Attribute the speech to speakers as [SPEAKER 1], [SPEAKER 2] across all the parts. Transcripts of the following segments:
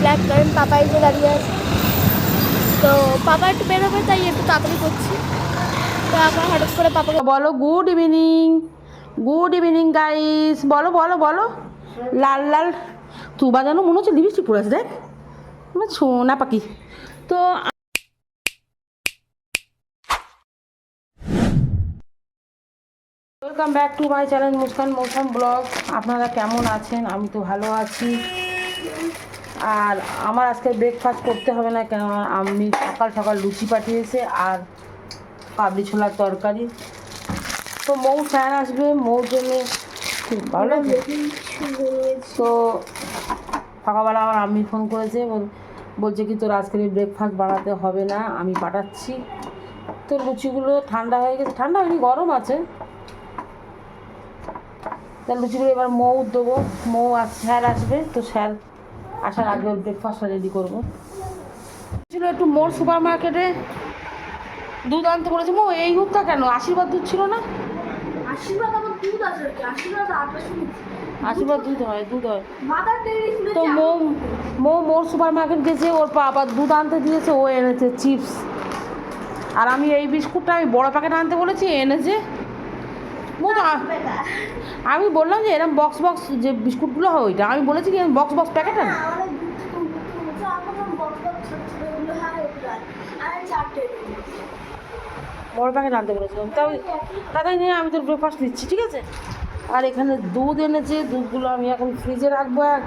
[SPEAKER 1] Black current, পাপা এসে দাঁড়িয়ে আছে। তো পাপা একটু বেরোবে, তাই একটু তাড়াতাড়ি করছি। তো এখন হঠাৎ করে পাপাকে
[SPEAKER 2] বলো good evening good evening guys বলো বলো বলো। লাল লাল। তুই বাজানো মনে হচ্ছে লিপস্টিক পরে আছে, দেখ। আমার সোনা পাখি। তো welcome back to my channel Muskan Mousum blog আপনারা কেমন আছেন? আমি তো ভালো আছি। আর আমার আজকে ব্রেকফাস্ট করতে হবে না কেন আমি সকাল সকাল লুচি পাঠিয়েছে আর কাবলি ছোলার তরকারি। তো মৌ স্যার আসবে মৌর জন্য ভালো তো সকালবেলা আমার আম্মি ফোন করেছে বল- বলছে কি তোর আজকে ব্রেকফাস্ট বানাতে হবে না আমি পাঠাচ্ছি। তো লুচিগুলো ঠান্ডা হয়ে গেছে ঠান্ডা হয়নি গরম আছে। তা লুচিগুলো এবার মৌ দেবো মৌ আর স্যার আসবে তো স্যার আসার আগে ব্রেকফাস্টটা রেডি করব। ছিল একটু মোর সুপার মার্কেটে দুধ আনতে বলেছে মো এই দুধটা কেন? আশীর্বাদ দুধ ছিল না?
[SPEAKER 1] আশীর্বাদ আমার দুধ আছে আশীর্বাদ
[SPEAKER 2] আশীর্বাদ দুধ হয় দুধ হয়। তো মৌ মৌ মোর সুপার মার্কেট গেছে ওর বাবা দুধ আনতে দিয়েছে ও এনেছে চিপস আর আমি এই বিস্কুটটা আমি বড় প্যাকেট আনতে বলেছি এনেছে। আমি বললাম যে এরকম বক্স বক্স যে বিস্কুটগুলো হয় ওইটা। আমি বলেছি কি বক্স বক্স প্যাকেট
[SPEAKER 1] আমার বড়
[SPEAKER 2] প্যাকেট আনতে বলেছিলাম। তাই তাই নিয়ে আমি তোর ব্রেকফাস্ট দিচ্ছি ঠিক আছে? আর এখানে দুধ এনেছে দুধগুলো আমি এখন ফ্রিজে রাখব এক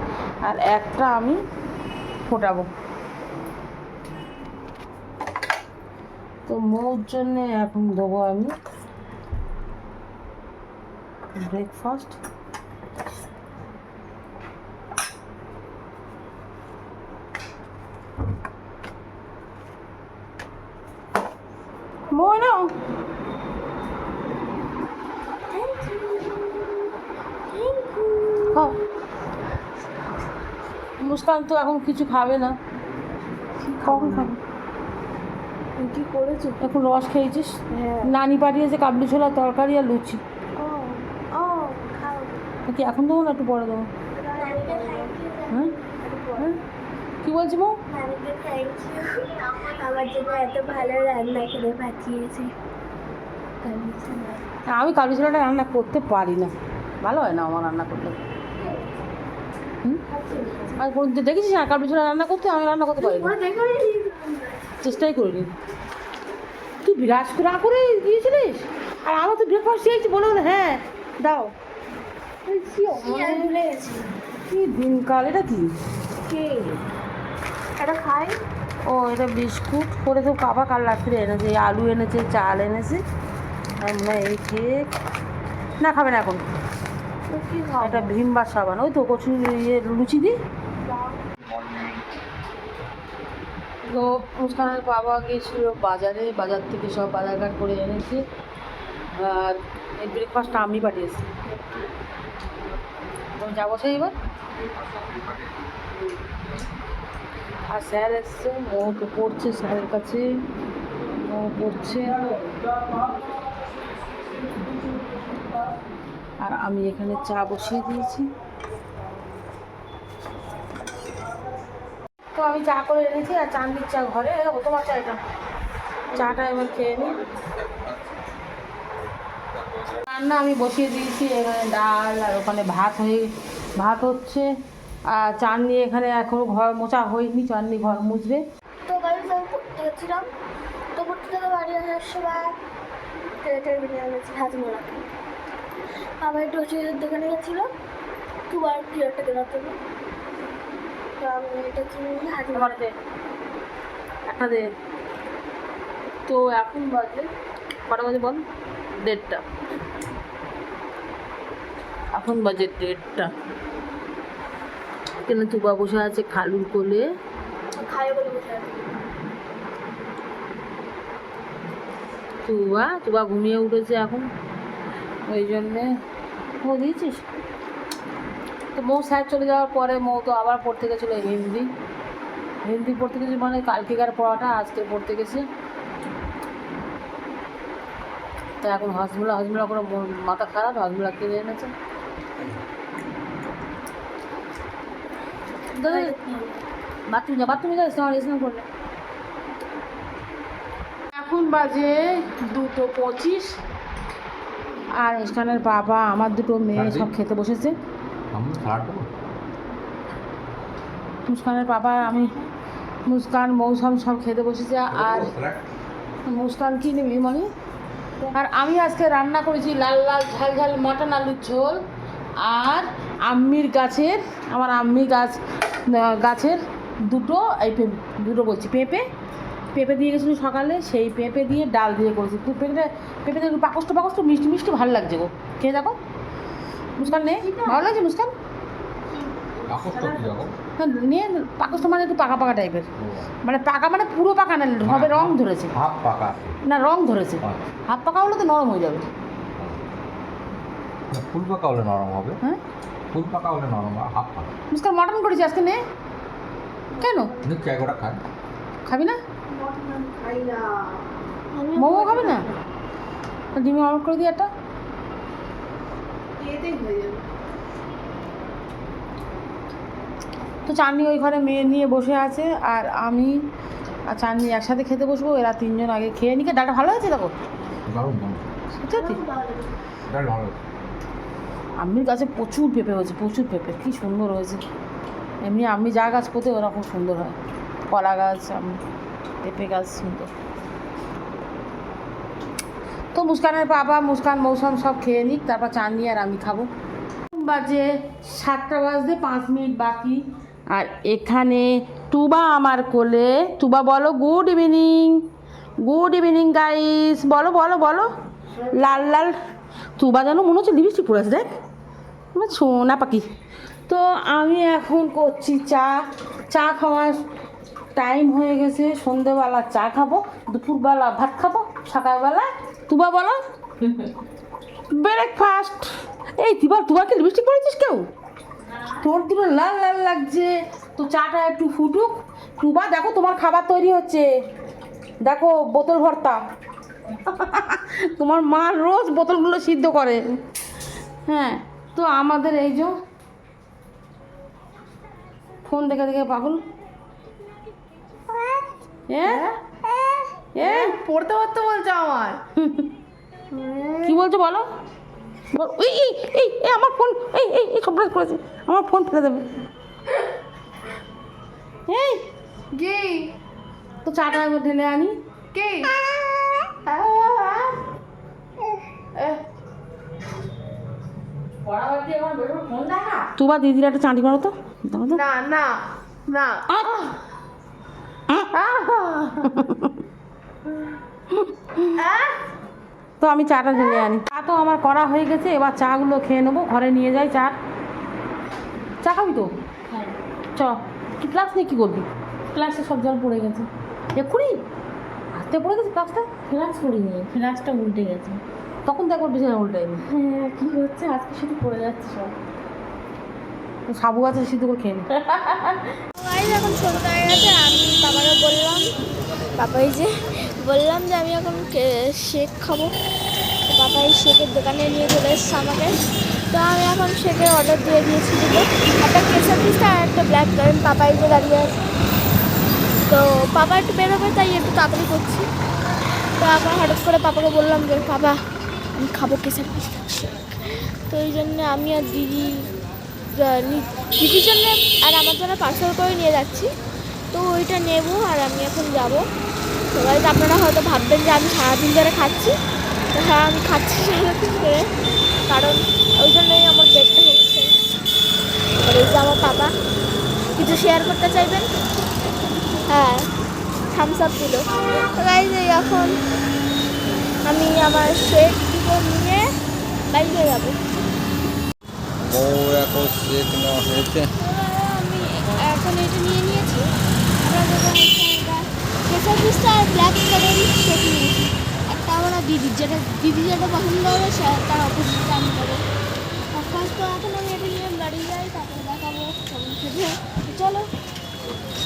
[SPEAKER 2] আর একটা আমি ফোটাবো। তো মৌর জন্যে এখন দেবো আমি ব্রেকফাস্ট নাও খাও মুস্কান তো এখন কিছু খাবে না। কখন খাবে?
[SPEAKER 1] কি করেছ?
[SPEAKER 2] এখন রস খেয়েছিস?
[SPEAKER 1] হ্যাঁ।
[SPEAKER 2] নানি পাঠিয়েছে কাবলি ছোলা তরকারি আর লুচি। কি এখন দেবো না একটু পরে দেবো হ্যাঁ? হ্যাঁ? কী বলছি
[SPEAKER 1] আমার জন্য এত ভালো রান্না করে পাঠিয়েছে।
[SPEAKER 2] আমি কাবলি ছোলাটা রান্না করতে পারি না। ভালো হয় না আমার রান্না করতে। আর দেখেছিস না কাবলি ছোলা রান্না করতে? আমি রান্না করতে পারি না। চেষ্টাই করিনি। তুই বিরাজ করে দিয়েছিলিস আর আমার তো ব্রেকফাস্ট চেয়েছি বলে বলে হ্যাঁ দাও। কি দিনকাল এটা কি?
[SPEAKER 1] এটা খাই।
[SPEAKER 2] ও এটা বিস্কুট। করে তো কাবা কাল রাত্রে এনেছে আলু এনেছে চাল এনেছে। আর এই কেক না খাবে না এখন। এটা ভীমবার সাবান। ওই তো কচু ইয়ে লুচি দি। তো মুস্কানের বাবা গিয়েছিল বাজারে বাজার থেকে সব বাজারঘাট করে এনেছে। আর এই ব্রেকফাস্টটা আমি পাঠিয়েছি। তুমি যাব সেই এবার। আর স্যার এসছে ও তো পড়ছে স্যারের কাছে। ও পড়ছে। আর আমি এখানে চা বসিয়ে দিয়েছি। তো আমি চা করে এনেছি আর চান্দির চা ঘরে। দেখো তোমার এটা? চাটা এবার খেয়ে নিই রান্না আমি বসিয়ে দিয়েছি এখানে ডাল আর ওখানে ভাত হয়ে ভাত হচ্ছে। আর চাটনি এখানে এখনও ঘর মোচা হয়নি চাটনি ঘর মুছবে।
[SPEAKER 1] তো গাড়ি আমি পড়তে গেছিলাম তো পড়তে থেকে বাড়ি আসার সময় বিরিয়ানি গেছি একটু ওষুধের দোকানে গেছিল দুবার কি একটা কেনার জন্য। তো আমি এটা কিনে নিয়ে হাজমোলা।
[SPEAKER 2] তোমার দে একটা দে। তো এখন বাজে কটা বাজে বল দেড়টা। এখন বাজে দেড়টা। এখানে তুবা বসে আছে খালুর কোলে। তুবা তুবা ঘুমিয়ে উঠেছে এখন। ওই জন্যে। ও দিয়েছিস? তো মৌ স্যার চলে যাওয়ার পরে মৌ তো আবার পড়তে গেছিল হিন্দি। হিন্দি পড়তে গেছে মানে কালকেকার পড়াটা আজকে পড়তে গেছে। তো এখন হজমোলা হজমোলা করে মাথা খারাপ হজমোলা কিনে এনেছে।
[SPEAKER 1] বাথরুম যা বাথরুমে যা স্নান স্নান করলে
[SPEAKER 2] এখন বাজে দুটো পঁচিশ। আর মুস্কানের বাবা আমার দুটো মেয়ে সব খেতে বসেছে। মুস্কানের বাবা আমি মুস্কান মৌসুম সব খেতে বসেছে। আর মুস্কান কি নিবি মানে? আর আমি আজকে রান্না করেছি লাল লাল ঝাল ঝাল মটন আলুর ঝোল। আর আম্মির গাছের আমার আম্মি গাছ গাছের দুটো এই পে- দুটো বলছি পেঁপে পেঁপে দিয়ে গেছিল সকালে সেই পেঁপে দিয়ে ডাল দিয়ে করেছি। তুই পেঁপেটা পেঁপে দিয়ে একটু পাকষ্ট পাকষ্ট মিষ্টি মিষ্টি ভালো লাগছে গো। খেয়ে দেখো। মুস্কান নে। ভালো লাগছে মুস্কান? হ্যাঁ নিয়ে পাকষ্ট মানে একটু পাকা পাকা টাইপের মানে পাকা মানে পুরো পাকা না হবে রং ধরেছে।
[SPEAKER 3] হাফ পাকা।
[SPEAKER 2] না রং ধরেছে।
[SPEAKER 3] হ্যাঁ।
[SPEAKER 2] হাত পাকা হলে তো নরম হয়ে যাবে।
[SPEAKER 3] ফুল পাকা হলে নরম হবে।
[SPEAKER 2] হ্যাঁ?
[SPEAKER 3] ফুল পাকা হলে নরম হবে হাফ পাকা।
[SPEAKER 2] মুস্কান মটন করেছি আজকে নে? কেন?
[SPEAKER 3] নিশ্চয় জায়গাটা খায়
[SPEAKER 2] খাবি না? মোমো খাবি না? ডিমে অর্ডার করে দিই একটা। তো চাঁদনি ওই ঘরে মেয়ে নিয়ে বসে আছে আর আমি আর চাঁদনি একসাথে খেতে বসবো এরা তিনজন আগে খেয়ে নিকে। ডালটা ভালো হয়েছে দেখো?
[SPEAKER 3] দারুণ
[SPEAKER 2] সত্যি?
[SPEAKER 3] ডাল ভালো
[SPEAKER 2] আম্মির গাছে প্রচুর পেঁপে হয়েছে, প্রচুর পেঁপে, কী সুন্দর হয়েছে। এমনি আমি যা গাছ পোতে ওরকম সুন্দর হয়। কলা গাছ, আম- পেঁপে গাছ সুন্দর। তো মুস্কানের বাবা মুস্কান, মৌসুম সব খেয়ে নিক, তারপর চাঁদনি আর আমি খাব। বাজে সাতটা বাজতে পাঁচ মিনিট বাকি। আর এখানে টুবা আমার কোলে। টুবা বলো good evening good evening guys বলো বলো বলো। লাল লাল। তুবা যেন মনে হচ্ছে লিপস্টিক পরে আছে, দেখ। সোনা পাখি। তো আমি এখন করছি চা। চা খাওয়ার টাইম হয়ে গেছে, সন্ধেবেলা চা খাব, দুপুরবেলা ভাত খাব, সকালবেলা তুবা বলো। ব্রেকফাস্ট এই তুবা তুবা কি লিপস্টিক পরেছিস কেউ? তোর দুটো লাল লাল লাগছে? তো চাটা একটু ফুটুক। টুবা দেখো তোমার খাবার তৈরি হচ্ছে। দেখো, বোতল ভর্তা। তোমার মা রোজ বোতলগুলো সিদ্ধ করে। হ্যাঁ তো আমাদের এই যে ফোন দেখে দেখে পাগল। এ?
[SPEAKER 1] পড়তে পড়তে বলছে আমার
[SPEAKER 2] কি বলছো বলো? এই এই এই এই আমার ফোন এই এই এই সব করেছে আমার ফোন ফেলে দেবে। এই
[SPEAKER 1] কে?
[SPEAKER 2] তো চাটা ঢেলে আনি।
[SPEAKER 1] কে?
[SPEAKER 2] তুবা দিদির একটা চাঁটি মারো তো।
[SPEAKER 1] না না না।
[SPEAKER 2] তো আমি চাটা ঢেলে আনি। চা তো আমার করা হয়ে গেছে এবার চাগুলো খেয়ে নেব ঘরে নিয়ে যাই চা। চা খাবি তো? চ। কি ফ্লাক্স নিয়ে কী করবি? ক্লাসে সব জল পড়ে গেছে। এক্ষুনি? হাতে পড়ে গেছে ফ্লাক্সটা
[SPEAKER 1] ফ্লাক্স করিনি ফ্লাক্সটা উল্টে গেছে।
[SPEAKER 2] তখন দেখো বিছানা উল্টাইনি
[SPEAKER 1] হ্যাঁ কি হচ্ছে? আজকে শুধু পড়ে যাচ্ছে সব।
[SPEAKER 2] সাবু গাছে সিদ্ধ করে খেয়ে
[SPEAKER 4] এখন সন্ধ্যা হয়ে গেছে আমি বাবাকে বললাম বাবাই যে বললাম যে আমি এখন শেক খাব। তো বাবাই শেকের দোকানে নিয়ে চলে এসছে আমাকে। তো আমি এখন শেকের অর্ডার দিয়ে দিয়েছি দুটো। একটা কেসার পিসটা আর একটা ব্ল্যাক কারেন্ট পাপাই যে দাঁড়িয়ে আছে। তো পাপা একটু বেরোবে তাই একটু তাড়াতাড়ি করছি। তো এখন হঠাৎ করে পাপাকে বললাম যে বাবা আমি খাব কেসার শেক তো এই জন্য আমি আর দিদি দিদির জন্য আর আমার জন্য পার্সেল করে নিয়ে যাচ্ছি। তো ওইটা নেব আর আমি এখন যাব। তো guys, আপনারা হয়তো ভাববেন যে আমি সারাদিন ধরে খাচ্ছি। তো হ্যাঁ আমি খাচ্ছি সারাদিন ধরে কারণ ওই জন্যই আমার পেটটা হচ্ছে। আর এই যে আমার পাপা কিছু শেয়ার করতে চাইবেন? হ্যাঁ থামস আপ দিল। এখন আমি আমার দুটো নিয়ে বাইরে যাব।
[SPEAKER 3] বউ এখন হয়েছে?
[SPEAKER 4] আমি এখন এটা নিয়ে নিয়েছি। আমরা যখন কেসার পিসটা আর ব্ল্যাক কালারের শেক নিয়েছি। একটা আমরা দিদির যেটা দিদি যেটা পছন্দ হবে সে তার অপোজিটটা আমি নেব। ফার্স্ট তো এখন আমি এটা নিয়ে বাড়ি যাই তারপরে দেখাবো কেমন খেতে চলো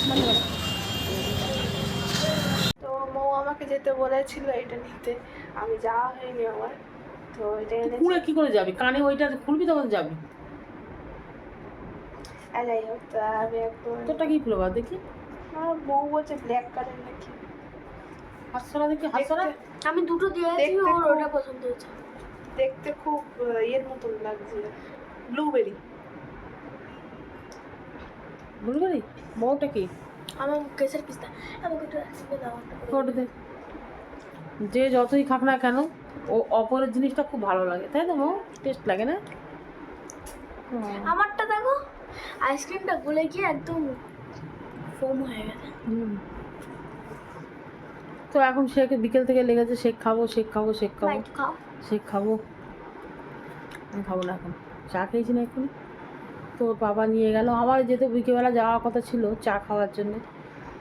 [SPEAKER 4] মনে করো
[SPEAKER 1] তো মৌ আমাকে যেতে বলেছিল এটা নিতে। আমি যাওয়া হয়নি আমার তো এটা
[SPEAKER 2] কি করে যাবি? কানে ওইটা খুলবি তখন যাবি।
[SPEAKER 1] যাই হোক তো আমি একদম
[SPEAKER 2] তোরটা কি ফ্লেভার দেখি।
[SPEAKER 1] আমার বউ বলছে ব্ল্যাক কালার নাকি।
[SPEAKER 2] হাতছাড়া দেখি
[SPEAKER 1] আমি দুটো দিয়েছি
[SPEAKER 4] দেখতে
[SPEAKER 1] ওর ওটা পছন্দ হয়েছে।
[SPEAKER 4] দেখতে খুব ইয়ের মতন লাগছে ব্লুবেরি
[SPEAKER 2] বুলগারি বউটা কি?
[SPEAKER 1] আমার কেসের পিস্তা। আমাকে একটু দাও
[SPEAKER 2] দে। যে যতই খাক না কেন ও অপরের জিনিসটা খুব ভালো লাগে তাই তো টেস্ট লাগে না?
[SPEAKER 1] আমারটা দেখো আইসক্রিমটা গলে গিয়ে একদম ফোম হয়ে গেছে।
[SPEAKER 2] তো এখন শেখ বিকেল থেকে লেগেছে শেক খাব শেক খাব শেক খাব। শেক খাব। আমি খাব না এখন। চা খেয়েছি না এখন তো বাবা নিয়ে গেল। আমার যেতে বিকেলবেলা যাওয়ার কথা ছিল চা খাওয়ার জন্য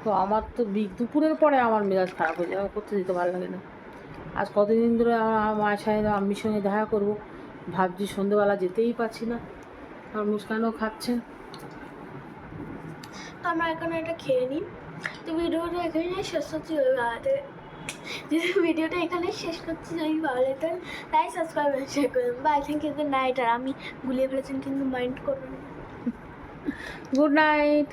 [SPEAKER 2] তো আমার তো দুপুরের পরে আমার মেজাজ খারাপ হয়ে যায় করতে দিতে ভালো লাগে না। আজ কতদিন ধরে আমার মায়ের সাথে আম্মির সঙ্গে দেখা করব? ভাবছি সন্ধেবেলা যেতেই পারছি না। আর মুস্কানও খাচ্ছেন?
[SPEAKER 1] তো আমরা এখন এটা খেয়ে নিই। তো ভিডিওটা এখানেই শেষ করছি ওই ভাড়াতে যদি ভিডিওটা এখানে শেষ করছি যদি ভালো লাগতো তাই সাবস্ক্রাইব শেয়ার করুন বাই থ্যাংক ইউ নাইট আর আমি গুলিয়ে ফেলেছেন কিন্তু মাইন্ড করবেন না।
[SPEAKER 2] Good night